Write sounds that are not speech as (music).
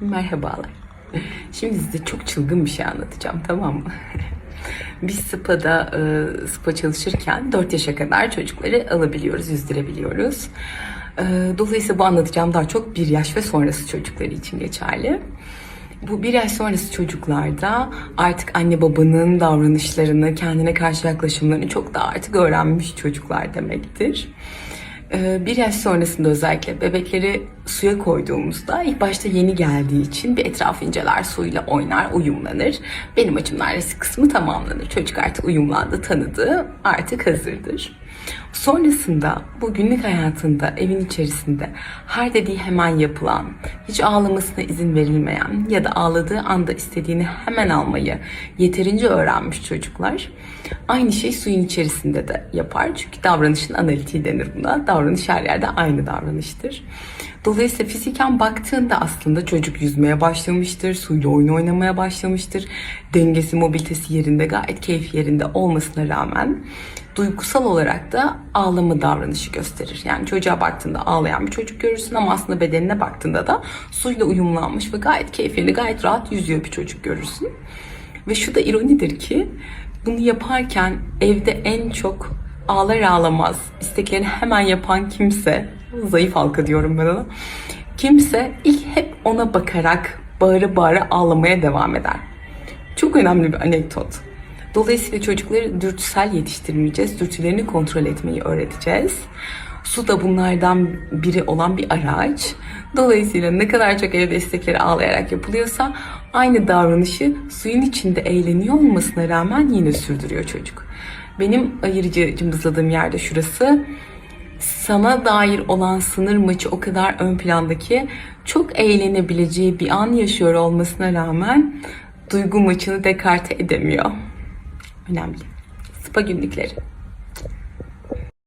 Merhabalar. Şimdi size çok çılgın bir şey anlatacağım tamam mı? (laughs) Biz SPA'da e, SPA çalışırken 4 yaşa kadar çocukları alabiliyoruz, yüzdürebiliyoruz. E, dolayısıyla bu anlatacağım daha çok 1 yaş ve sonrası çocukları için geçerli. Bu bir yaş sonrası çocuklarda artık anne babanın davranışlarını, kendine karşı yaklaşımlarını çok daha artık öğrenmiş çocuklar demektir. Ee, Bir yaş sonrasında özellikle bebekleri suya koyduğumuzda ilk başta yeni geldiği için bir etrafı inceler, suyla oynar, uyumlanır. Benim açımdan risk kısmı tamamlanır. Çocuk artık uyumlandı, tanıdı, artık hazırdır. Sonrasında bu günlük hayatında evin içerisinde her dediği hemen yapılan, hiç ağlamasına izin verilmeyen ya da ağladığı anda istediğini hemen almayı yeterince öğrenmiş çocuklar aynı şey suyun içerisinde de yapar. Çünkü davranışın analitiği denir buna. Davranış her yerde aynı davranıştır. Dolayısıyla fiziken baktığında aslında çocuk yüzmeye başlamıştır, suyla oyun oynamaya başlamıştır. Dengesi, mobilitesi yerinde, gayet keyfi yerinde olmasına rağmen duygusal olarak da ağlama davranışı gösterir. Yani çocuğa baktığında ağlayan bir çocuk görürsün ama aslında bedenine baktığında da suyla uyumlanmış ve gayet keyifli, gayet rahat yüzüyor bir çocuk görürsün. Ve şu da ironidir ki bunu yaparken evde en çok ağlar ağlamaz isteklerini hemen yapan kimse, zayıf halka diyorum ben ona, kimse ilk hep ona bakarak bağıra bağıra ağlamaya devam eder. Çok önemli bir anekdot. Dolayısıyla çocukları dürtüsel yetiştirmeyeceğiz. Dürtülerini kontrol etmeyi öğreteceğiz. Su da bunlardan biri olan bir araç. Dolayısıyla ne kadar çok evde istekleri ağlayarak yapılıyorsa aynı davranışı suyun içinde eğleniyor olmasına rağmen yine sürdürüyor çocuk. Benim ayırıcı cımbızladığım yerde şurası sana dair olan sınır maçı o kadar ön plandaki çok eğlenebileceği bir an yaşıyor olmasına rağmen duygu maçını dekarte edemiyor. Önemli. Spa günlükleri.